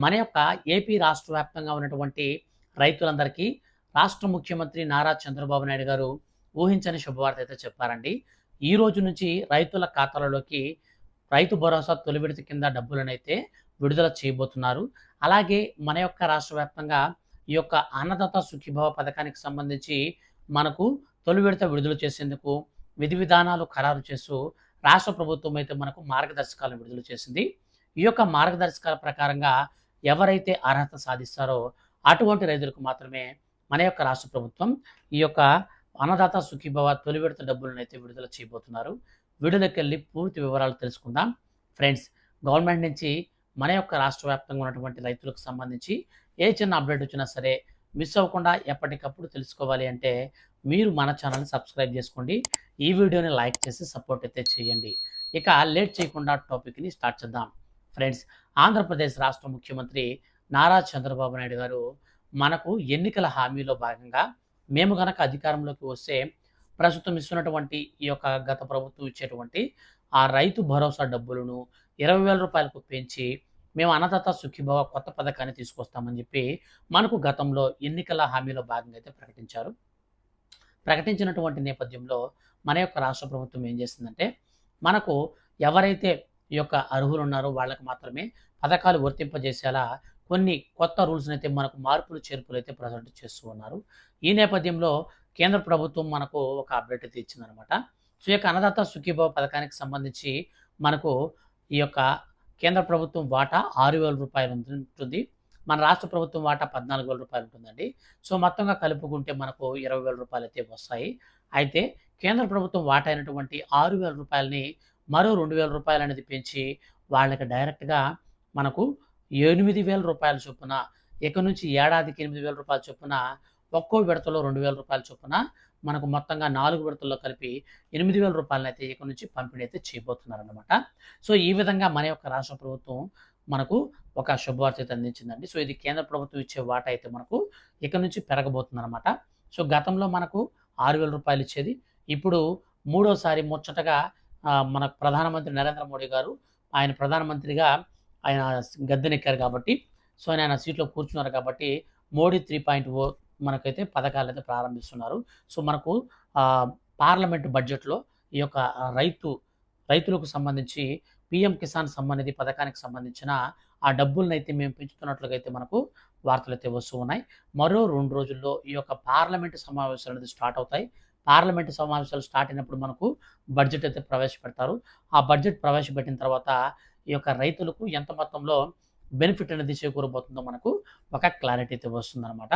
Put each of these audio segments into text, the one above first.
మన యొక్క ఏపీ రాష్ట్ర వ్యాప్తంగా ఉన్నటువంటి రైతులందరికీ రాష్ట్ర ముఖ్యమంత్రి నారా చంద్రబాబు నాయుడు గారు ఊహించని శుభవార్త అయితే చెప్పారండి. ఈ రోజు నుంచి రైతుల ఖాతాలలోకి రైతు భరోసా తొలి విడత కింద డబ్బులనైతే విడుదల చేయబోతున్నారు. అలాగే మన యొక్క రాష్ట్ర వ్యాప్తంగా ఈ యొక్క అన్నదాత సుఖీభవ పథకానికి సంబంధించి మనకు తొలి విడత విడుదల చేసేందుకు విధి విధానాలు ఖరారు చేస్తూ రాష్ట్ర ప్రభుత్వం అయితే మనకు మార్గదర్శకాలను విడుదల చేసింది. ఈ యొక్క మార్గదర్శకాల ప్రకారంగా ఎవరైతే అర్హత సాధిస్తారో అటువంటి రైతులకు మాత్రమే మన యొక్క రాష్ట్ర ప్రభుత్వం ఈ యొక్క అన్నదాత సుఖీభవ తొలి విడత డబ్బులను అయితే విడుదల చేయబోతున్నారు. వీడియోలోకి వెళ్ళి పూర్తి వివరాలు తెలుసుకుందాం. ఫ్రెండ్స్ గవర్నమెంట్ నుంచి మన యొక్క రాష్ట్ర వ్యాప్తంగా ఉన్నటువంటి రైతులకు సంబంధించి ఏ చిన్న అప్డేట్ వచ్చినా సరే మిస్ అవ్వకుండా ఎప్పటికప్పుడు తెలుసుకోవాలి అంటే మీరు మన ఛానల్ని సబ్స్క్రైబ్ చేసుకోండి. ఈ వీడియోని లైక్ చేసి సపోర్ట్ అయితే చేయండి. ఇక లేట్ చేయకుండా టాపిక్ని స్టార్ట్ చేద్దాం. ఫ్రెండ్స్ ఆంధ్రప్రదేశ్ రాష్ట్ర ముఖ్యమంత్రి నారా చంద్రబాబు నాయుడు గారు మనకు ఎన్నికల హామీలో భాగంగా మేము గనక అధికారంలోకి వస్తే ప్రస్తుతం ఇస్తున్నటువంటి ఈ యొక్క గత ప్రభుత్వం ఇచ్చేటువంటి ఆ రైతు భరోసా డబ్బులను ఇరవై వేల రూపాయలకు పెంచి మేము అన్నదాత సుఖీభవ కొత్త పథకాన్ని తీసుకొస్తామని చెప్పి మనకు గతంలో ఎన్నికల హామీలో భాగంగా అయితే ప్రకటించారు. ప్రకటించినటువంటి నేపథ్యంలో మన యొక్క రాష్ట్ర ప్రభుత్వం ఏం చేసిందంటే మనకు ఎవరైతే ఈ యొక్క అర్హులు ఉన్నారో వాళ్ళకి మాత్రమే పథకాలు వర్తింపజేసేలా కొన్ని కొత్త రూల్స్ని అయితే మనకు మార్పులు చేర్పులు అయితే ప్రజెంట్ చేస్తూ ఉన్నారు. ఈ నేపథ్యంలో కేంద్ర ప్రభుత్వం మనకు ఒక అప్డేట్ అయితే ఇచ్చిందనమాట సో ఈ యొక్క అన్నదాత సుఖీభావ పథకానికి సంబంధించి మనకు ఈ యొక్క కేంద్ర ప్రభుత్వం వాటా ఆరు వేల రూపాయలు ఉంటుంది. మన రాష్ట్ర ప్రభుత్వం వాటా పద్నాలుగు వేల రూపాయలు ఉంటుందండి. సో మొత్తంగా కలుపుకుంటే మనకు ఇరవై వేల రూపాయలు అయితే వస్తాయి. అయితే కేంద్ర ప్రభుత్వం వాటా అయినటువంటి ఆరు వేల రూపాయలని మరో రెండు వేల రూపాయలు అనేది పెంచి వాళ్ళకి డైరెక్ట్గా మనకు ఎనిమిది వేల రూపాయల చొప్పున ఇక నుంచి ఏడాదికి ఎనిమిది వేల రూపాయల చొప్పున ఒక్కో విడతలో రెండు వేల రూపాయల చొప్పున మనకు మొత్తంగా నాలుగు విడతల్లో కలిపి ఎనిమిది వేల రూపాయలను అయితే ఇక నుంచి పంపిణీ అయితే చేయబోతున్నారు అనమాట సో ఈ విధంగా మన యొక్క రాష్ట్ర ప్రభుత్వం మనకు ఒక శుభవార్త అయితే అందించిందండి. సో ఇది కేంద్ర ప్రభుత్వం ఇచ్చే వాటా అయితే మనకు ఇక నుంచి పెరగబోతుందన్నమాట. సో గతంలో మనకు ఆరు వేల రూపాయలు ఇచ్చేది. ఇప్పుడు మూడోసారి ముచ్చటగా మన ప్రధానమంత్రి నరేంద్ర మోడీ గారు ఆయన ప్రధానమంత్రిగా ఆయన గద్దెనెక్కారు కాబట్టి సో ఆయన ఆయన సీట్లో కూర్చున్నారు కాబట్టి మోడీ త్రీ పాయింట్ ఓ మనకైతే పథకాలు అయితే ప్రారంభిస్తున్నారు. సో మనకు పార్లమెంట్ బడ్జెట్లో ఈ యొక్క రైతు రైతులకు సంబంధించి పిఎం కిసాన్ సమ్మాన్ నిధి పథకానికి సంబంధించిన ఆ డబ్బులను అయితే మేము పెంచుతున్నట్లుగా అయితే మనకు వార్తలు అయితే వస్తూ ఉన్నాయి. మరో రెండు రోజుల్లో ఈ యొక్క పార్లమెంట్ సమావేశాలు అనేది స్టార్ట్ అవుతాయి. పార్లమెంట్ సమావేశాలు స్టార్ట్ అయినప్పుడు మనకు బడ్జెట్ అయితే ప్రవేశపెడతారు. ఆ బడ్జెట్ ప్రవేశపెట్టిన తర్వాత ఈ యొక్క రైతులకు ఎంత మొత్తంలో బెనిఫిట్ అనేది చేకూరబోతుందో మనకు ఒక క్లారిటీ అయితే వస్తుందన్నమాట.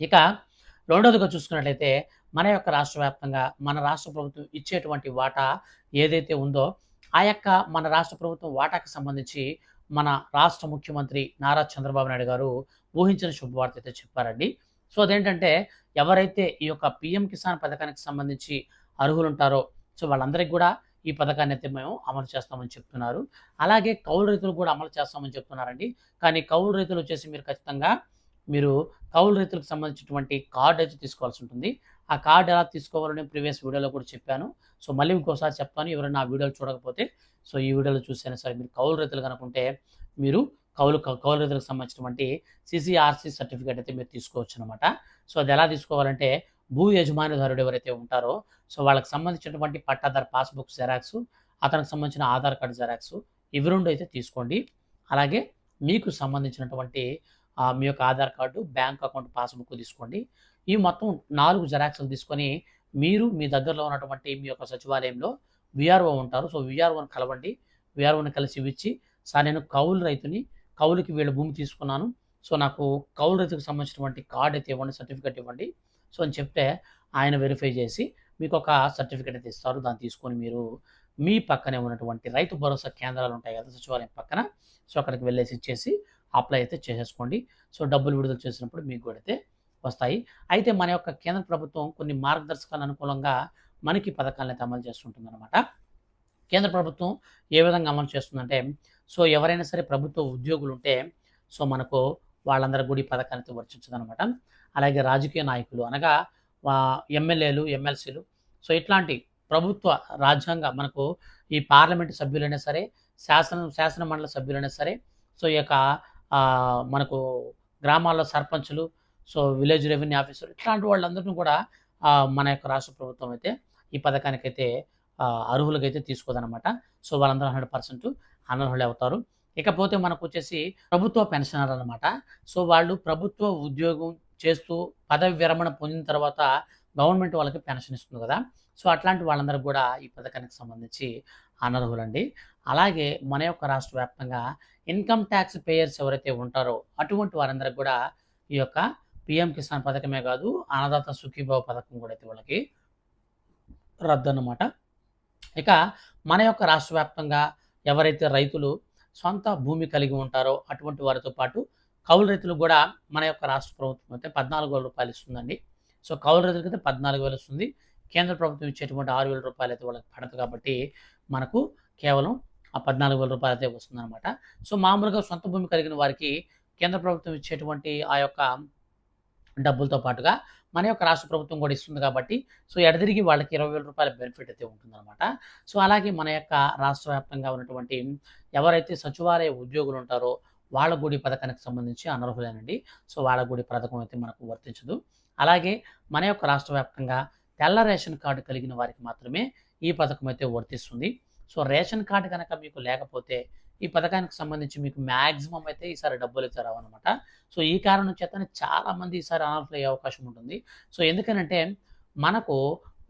ఇక రెండోదిగా చూసుకున్నట్లయితే మన యొక్క రాష్ట్ర వ్యాప్తంగా మన రాష్ట్ర ప్రభుత్వం ఇచ్చేటువంటి వాటా ఏదైతే ఉందో ఆ యొక్క మన రాష్ట్ర ప్రభుత్వం వాటాకు సంబంధించి మన రాష్ట్ర ముఖ్యమంత్రి నారా చంద్రబాబు నాయుడు గారు ఊహించిన శుభవార్త అయితే చెప్పారండి. సో అదేంటంటే ఎవరైతే ఈ యొక్క పిఎం కిసాన్ పథకానికి సంబంధించి అర్హులు ఉంటారో సో వాళ్ళందరికీ కూడా ఈ పథకాన్ని అయితే మేము అమలు చేస్తామని చెప్తున్నారు. అలాగే కౌలు రైతులు కూడా అమలు చేస్తామని చెప్తున్నారండి. కానీ కౌలు రైతులు వచ్చేసి మీరు ఖచ్చితంగా మీరు కౌలు రైతులకు సంబంధించినటువంటి కార్డు అయితే తీసుకోవాల్సి ఉంటుంది. ఆ కార్డు ఎలా తీసుకోవాలని ప్రీవియస్ వీడియోలో కూడా చెప్పాను. సో మళ్ళీ ఇంకోసారి చెప్తాను. ఎవరైనా ఆ వీడియోలు చూడకపోతే సో ఈ వీడియోలో చూసైనా సరే మీరు కౌలు రైతులు కనుకుంటే మీరు కౌలు కౌలు రైతులకు సంబంధించినటువంటి సిసిఆర్సి సర్టిఫికేట్ అయితే మీరు తీసుకోవచ్చు అనమాట సో అది ఎలా తీసుకోవాలంటే భూ యజమానిదారుడు ఎవరైతే ఉంటారో సో వాళ్ళకి సంబంధించినటువంటి పట్టాదారు పాస్బుక్ జెరాక్స్ అతనికి సంబంధించిన ఆధార్ కార్డు జెరాక్స్ ఇవి రెండు అయితే తీసుకోండి. అలాగే మీకు సంబంధించినటువంటి మీ యొక్క Aadhaar card bank account passbook తీసుకోండి. ఈ మొత్తం నాలుగు జెరాక్స్లు తీసుకొని మీరు మీ దగ్గరలో ఉన్నటువంటి మీ యొక్క సచివాలయంలో విఆర్ఓ ఉంటారు. సో విఆర్ఓని కలవండి. విఆర్ఓని కలిసి ఇచ్చి సార్ నేను కౌలు రైతుని కౌలుకి వీళ్ళ భూమి తీసుకున్నాను. సో నాకు కౌలు రైతుకు సంబంధించినటువంటి కార్డు అయితే ఇవ్వండి సర్టిఫికేట్ ఇవ్వండి. సో అని చెప్తే ఆయన వెరిఫై చేసి మీకు ఒక సర్టిఫికేట్ అయితే ఇస్తారు. దాన్ని తీసుకొని మీరు మీ పక్కనే ఉన్నటువంటి రైతు భరోసా కేంద్రాలు ఉంటాయి కదా సచివాలయం పక్కన. సో అక్కడికి వెళ్ళేసి ఇచ్చేసి అప్లై అయితే చేసేసుకోండి. సో డబ్బులు విడుదల చేసినప్పుడు మీకు కూడా అయితే వస్తాయి. అయితే మన యొక్క కేంద్ర ప్రభుత్వం కొన్ని మార్గదర్శకాల అనుకూలంగా మనకి పథకాలను అయితే అమలు చేస్తుంటుంది అనమాట కేంద్ర ప్రభుత్వం ఏ విధంగా అమలు చేస్తుందంటే సో ఎవరైనా సరే ప్రభుత్వ ఉద్యోగులు ఉంటే సో మనకు వాళ్ళందరూ కూడా ఈ పథకాన్ని అయితే వర్తించదు అనమాట అలాగే రాజకీయ నాయకులు అనగా ఎమ్మెల్యేలు ఎమ్మెల్సీలు సో ఇట్లాంటి ప్రభుత్వ రాజ్యాంగ మనకు ఈ పార్లమెంటు సభ్యులైనా సరే శాసన శాసన మండలి సభ్యులైనా సరే సో ఈ యొక్క మనకు గ్రామాల్లో సర్పంచులు సో విలేజ్ రెవెన్యూ ఆఫీసర్ ఇట్లాంటి వాళ్ళందరినీ కూడా మన యొక్క రాష్ట్ర ప్రభుత్వం అయితే ఈ పథకానికైతే అర్హులకైతే తీసుకోదనమాట సో వాళ్ళందరూ హండ్రెడ్ పర్సెంట్ అనర్హులు అవుతారు ఇకపోతే మనకు వచ్చేసి ప్రభుత్వ పెన్షనర్ అనమాట సో వాళ్ళు ప్రభుత్వ ఉద్యోగం చేస్తూ పదవి విరమణ పొందిన తర్వాత గవర్నమెంట్ వాళ్ళకి పెన్షన్ ఇస్తుంది కదా. సో అట్లాంటి వాళ్ళందరూ కూడా ఈ పథకానికి సంబంధించి అనర్హులండి అలాగే మన యొక్క రాష్ట్ర వ్యాప్తంగా ఇన్కమ్ ట్యాక్స్ పేయర్స్ ఎవరైతే ఉంటారో అటువంటి వారందరికి కూడా ఈ యొక్క పిఎం కిసాన్ పథకమే కాదు అన్నదాత సుఖీభావ పథకం కూడా అయితే వాళ్ళకి రద్దు అన్నమాట ఇక మన యొక్క రాష్ట్ర వ్యాప్తంగా ఎవరైతే రైతులు సొంత భూమి కలిగి ఉంటారో అటువంటి వారితో పాటు కౌలు రైతులకు కూడా మన యొక్క రాష్ట్ర ప్రభుత్వం అయితే పద్నాలుగు వేల రూపాయలు ఇస్తుందండి. సో కౌలు రైతులకి అయితే పద్నాలుగు వేలు వస్తుంది. కేంద్ర ప్రభుత్వం ఇచ్చేటువంటి ఆరు వేల రూపాయలు అయితే వాళ్ళకి పడదు కాబట్టి మనకు కేవలం ఆ పద్నాలుగు వేల రూపాయలు అయితే వస్తుందన్నమాట. సో మామూలుగా సొంత భూమి కలిగిన వారికి కేంద్ర ప్రభుత్వం ఇచ్చేటువంటి ఆ యొక్క డబ్బులతో పాటుగా మన యొక్క రాష్ట్ర ప్రభుత్వం కూడా ఇస్తుంది కాబట్టి సో ఎడదిరిగి వాళ్ళకి ఇరవై వేల రూపాయల బెనిఫిట్ అయితే ఉంటుందన్నమాట. సో అలాగే మన యొక్క రాష్ట్ర వ్యాప్తంగా ఉన్నటువంటి ఎవరైతే సచివాలయ ఉద్యోగులు ఉంటారో వాళ్ళ గుడి పథకానికి సంబంధించి అనర్హులేనండి. సో వాళ్ళ గుడి పథకం అయితే మనకు వర్తించదు. అలాగే మన యొక్క రాష్ట్ర వ్యాప్తంగా తెల్ల రేషన్ కార్డు కలిగిన వారికి మాత్రమే ఈ పథకం అయితే వర్తిస్తుంది. సో రేషన్ కార్డు కనుక మీకు లేకపోతే ఈ పథకానికి సంబంధించి మీకు మ్యాక్సిమం అయితే ఈసారి డబ్బులు అయితే రావన్నమాట. సో ఈ కారణం చేతనే చాలామంది ఈసారి అనర్హులు అయ్యే అవకాశం ఉంటుంది. సో ఎందుకనంటే మనకు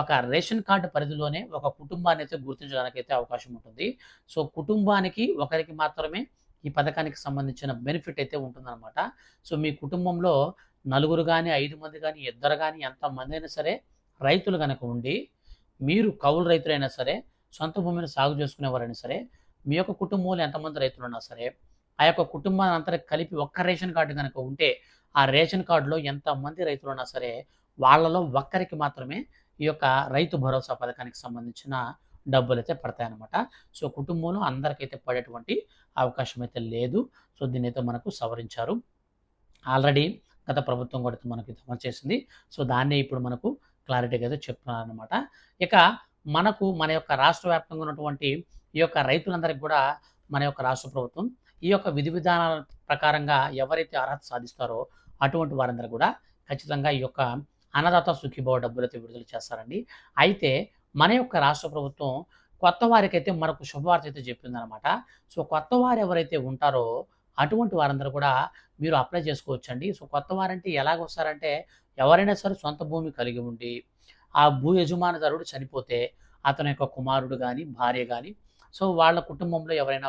ఒక రేషన్ కార్డు పరిధిలోనే ఒక కుటుంబాన్ని అయితే గుర్తించడానికి అయితే అవకాశం ఉంటుంది. సో కుటుంబానికి ఒకరికి మాత్రమే ఈ పథకానికి సంబంధించిన బెనిఫిట్ అయితే ఉంటుందన్నమాట. సో మీ కుటుంబంలో నలుగురు కానీ ఐదు మంది కానీ ఇద్దరు కానీ ఎంతమంది అయినా సరే రైతులు కనుక ఉండి మీరు కౌలు రైతులైనా సరే సొంత భూమిని సాగు చేసుకునేవారైనా సరే మీ యొక్క కుటుంబంలో ఎంతమంది రైతులు ఉన్నా సరే ఆ యొక్క కుటుంబాన్ని అంతా కలిపి ఒక్క రేషన్ కార్డు కనుక ఉంటే ఆ రేషన్ కార్డులో ఎంతమంది రైతులు ఉన్నా సరే వాళ్ళలో ఒక్కరికి మాత్రమే ఈ యొక్క రైతు భరోసా పథకానికి సంబంధించిన డబ్బులు అయితే పడతాయన్నమాట. సో కుటుంబంలో అందరికైతే పడేటువంటి అవకాశం అయితే లేదు. సో దీని అయితే మనకు సవరించారు. ఆల్రెడీ గత ప్రభుత్వం కూడా మనకి అమలు చేసింది. సో దాన్నే ఇప్పుడు మనకు క్లారిటీగా అయితే చెప్తున్నారనమాట ఇక మనకు మన యొక్క రాష్ట్ర వ్యాప్తంగా ఉన్నటువంటి ఈ యొక్క రైతులందరికీ కూడా మన యొక్క రాష్ట్ర ప్రభుత్వం ఈ యొక్క విధి విధానాల ప్రకారంగా ఎవరైతే అర్హత సాధిస్తారో అటువంటి వారందరూ కూడా ఖచ్చితంగా ఈ యొక్క అన్నదాత సుఖీభావ డబ్బులతో విడుదల చేస్తారండి. అయితే మన యొక్క రాష్ట్ర ప్రభుత్వం కొత్త వారికైతే మనకు శుభవార్త అయితే చెప్పిందనమాట సో కొత్త వారు ఎవరైతే ఉంటారో అటువంటి వారందరూ కూడా మీరు అప్లై చేసుకోవచ్చండి. సో కొత్త వారంటే ఎలాగ వస్తారంటే ఎవరైనా సరే సొంత భూమి కలిగి ఉండి ఆ భూ యజమానిదారుడు చనిపోతే అతని యొక్క కుమారుడు కానీ భార్య కానీ సో వాళ్ళ కుటుంబంలో ఎవరైనా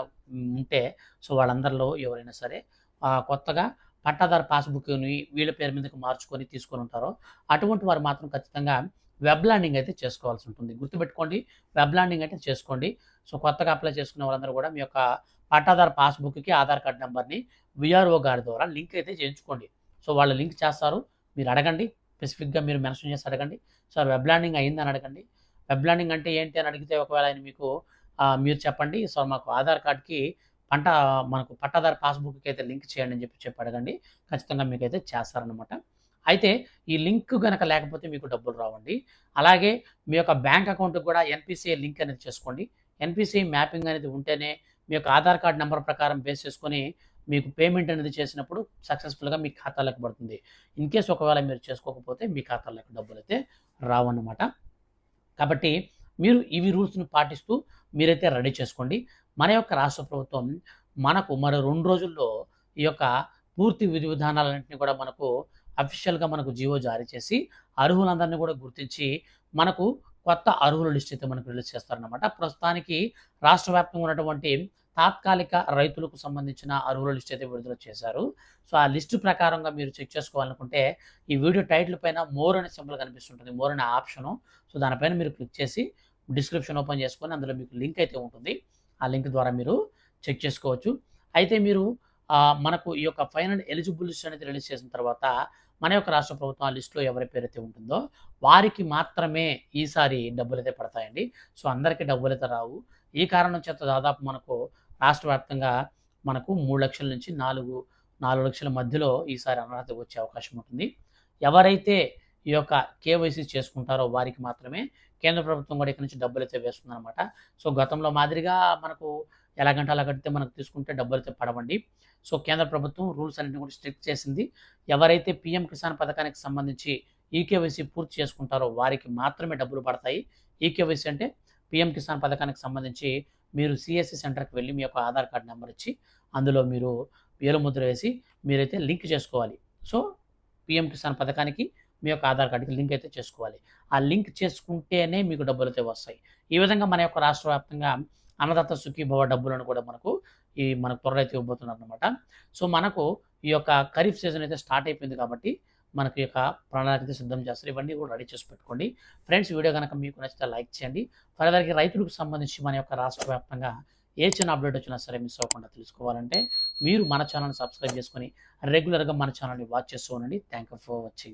ఉంటే సో వాళ్ళందరిలో ఎవరైనా సరే కొత్తగా పట్టాదారు పాస్బుక్ని వీళ్ళ పేరు మీదకి మార్చుకొని తీసుకొని ఉంటారో అటువంటి వారు మాత్రం ఖచ్చితంగా వెబ్ ల్యాండింగ్ అయితే చేసుకోవాల్సి ఉంటుంది. గుర్తుపెట్టుకోండి వెబ్ ల్యాండింగ్ అయితే చేసుకోండి. సో కొత్తగా అప్లై చేసుకున్న వాళ్ళందరూ కూడా మీ యొక్క పట్టాదారు పాస్బుక్కి ఆధార్ కార్డ్ నెంబర్ని విఆర్ఓ గారి ద్వారా లింక్ అయితే చేయించుకోండి. సో వాళ్ళు లింక్ చేస్తారు. మీరు అడగండి స్పెసిఫిక్గా మీరు మెన్షన్ చేసి అడగండి. సార్ వెబ్ ల్యాండింగ్ అయిందని అడగండి. వెబ్ ల్యాండింగ్ అంటే ఏంటి అని అడిగితే ఒకవేళ ఆయన మీకు మీరు చెప్పండి. సో మాకు ఆధార్ కార్డ్కి పంట మనకు పట్టాదారు పాస్బుక్కి అయితే లింక్ చేయండి అని చెప్పి చెప్పి అడగండి. ఖచ్చితంగా మీకు అయితే చేస్తారనమాట అయితే ఈ లింక్ కనుక లేకపోతే మీకు డబ్బులు రావండి. అలాగే మీ యొక్క బ్యాంక్ అకౌంట్కి కూడా ఎన్పిసిఐ లింక్ అనేది చేసుకోండి. ఎన్పిసిఐ మ్యాపింగ్ అనేది ఉంటేనే మీ యొక్క ఆధార్ కార్డ్ నెంబర్ ప్రకారం బేస్ చేసుకొని మీకు పేమెంట్ అనేది చేసినప్పుడు సక్సెస్ఫుల్గా మీ ఖాతాలోకి పడుతుంది. ఇన్ కేస్ ఒకవేళ మీరు చేసుకోకపోతే మీ ఖాతాలోకి డబ్బులు అయితే రావన్నమాట. కాబట్టి మీరు ఇవి రూల్స్ని పాటిస్తూ మీరైతే రెడీ చేసుకోండి. మన యొక్క రాష్ట్ర ప్రభుత్వం మనకు మరో రెండు రోజుల్లో ఈ యొక్క పూర్తి విధి విధానాలన్నింటినీ కూడా మనకు అఫీషియల్గా మనకు జీవో జారీ చేసి అర్హులందరినీ కూడా గుర్తించి మనకు కొత్త అర్హుల లిస్ట్ అయితే మనకు రిలీజ్ చేస్తారనమాట ప్రస్తుతానికి రాష్ట్ర వ్యాప్తంగా ఉన్నటువంటి తాత్కాలిక రైతులకు సంబంధించిన అర్హుల లిస్ట్ అయితే విడుదల చేశారు. సో ఆ లిస్టు ప్రకారంగా మీరు చెక్ చేసుకోవాలనుకుంటే ఈ వీడియో టైటిల్ పైన మోర్ అనే సింబల్ కనిపిస్తుంటుంది. మోర్ అనే ఆప్షను. సో దానిపైన మీరు క్లిక్ చేసి డిస్క్రిప్షన్ ఓపెన్ చేసుకొని అందులో మీకు లింక్ అయితే ఉంటుంది. ఆ లింక్ ద్వారా మీరు చెక్ చేసుకోవచ్చు. అయితే మీరు మనకు ఈ యొక్క ఫైనల్ ఎలిజిబుల్ లిస్ట్ అనేది రిలీజ్ చేసిన తర్వాత మన యొక్క రాష్ట్ర ప్రభుత్వం ఆ లిస్టులో ఎవరి పేరైతే ఉంటుందో వారికి మాత్రమే ఈసారి డబ్బులు అయితే పడతాయండి. సో అందరికీ డబ్బులు అయితే రావు. ఈ కారణం చేత దాదాపు మనకు రాష్ట్ర వ్యాప్తంగా మనకు మూడు లక్షల నుంచి నాలుగు నాలుగు లక్షల మధ్యలో ఈసారి అనర్హత వచ్చే అవకాశం ఉంటుంది. ఎవరైతే ఈ యొక్క కేవైసీ చేసుకుంటారో వారికి మాత్రమే కేంద్ర ప్రభుత్వం కూడా ఇక్కడ నుంచి డబ్బులు అయితే వేస్తుందన్నమాట. సో గతంలో మాదిరిగా మనకు ఎలాగంటే అలా కడితే మనకు తీసుకుంటే డబ్బులు అయితే పడవండి. సో కేంద్ర ప్రభుత్వం రూల్స్ అన్నింటిని కూడా స్ట్రిక్ట్ చేసింది. ఎవరైతే పీఎం కిసాన్ పథకానికి సంబంధించి ఈకేవైసీ పూర్తి చేసుకుంటారో వారికి మాత్రమే డబ్బులు పడతాయి. ఈకేవైసీ అంటే పీఎం కిసాన్ పథకానికి సంబంధించి మీరు సిఎస్సి సెంటర్కి వెళ్ళి మీ యొక్క ఆధార్ కార్డ్ నెంబర్ ఇచ్చి అందులో మీరు వేలుముద్ర వేసి మీరైతే లింక్ చేసుకోవాలి. సో పిఎం కిసాన్ పథకానికి మీ యొక్క ఆధార్ కార్డుకి లింక్ అయితే చేసుకోవాలి. ఆ లింక్ చేసుకుంటేనే మీకు డబ్బులు అయితే వస్తాయి. ఈ విధంగా మన యొక్క రాష్ట్ర వ్యాప్తంగా అన్నదాత సుఖీభవ డబ్బులను కూడా మనకు ఈ మనకు త్వరలో అయితే ఇవ్వబోతున్నారు అనమాట సో మనకు ఈ యొక్క ఖరీఫ్ సీజన్ అయితే స్టార్ట్ అయిపోయింది కాబట్టి మనకి యొక్క ప్రణాళిక సిద్ధం చేస్తారు. ఇవన్నీ కూడా రెడీ చేసి పెట్టుకోండి. ఫ్రెండ్స్ వీడియో కనుక మీకు నచ్చితే లైక్ చేయండి. ఫర్దర్కి రైతులకు సంబంధించి మన యొక్క రాష్ట్ర వ్యాప్తంగా ఏ చిన్న అప్డేట్ వచ్చినా సరే మిస్ అవ్వకుండా తెలుసుకోవాలంటే మీరు మన ఛానల్ని సబ్స్క్రైబ్ చేసుకొని రెగ్యులర్గా మన ఛానల్ని వాచ్ చేస్తూ ఉండండి. Thank you for watching.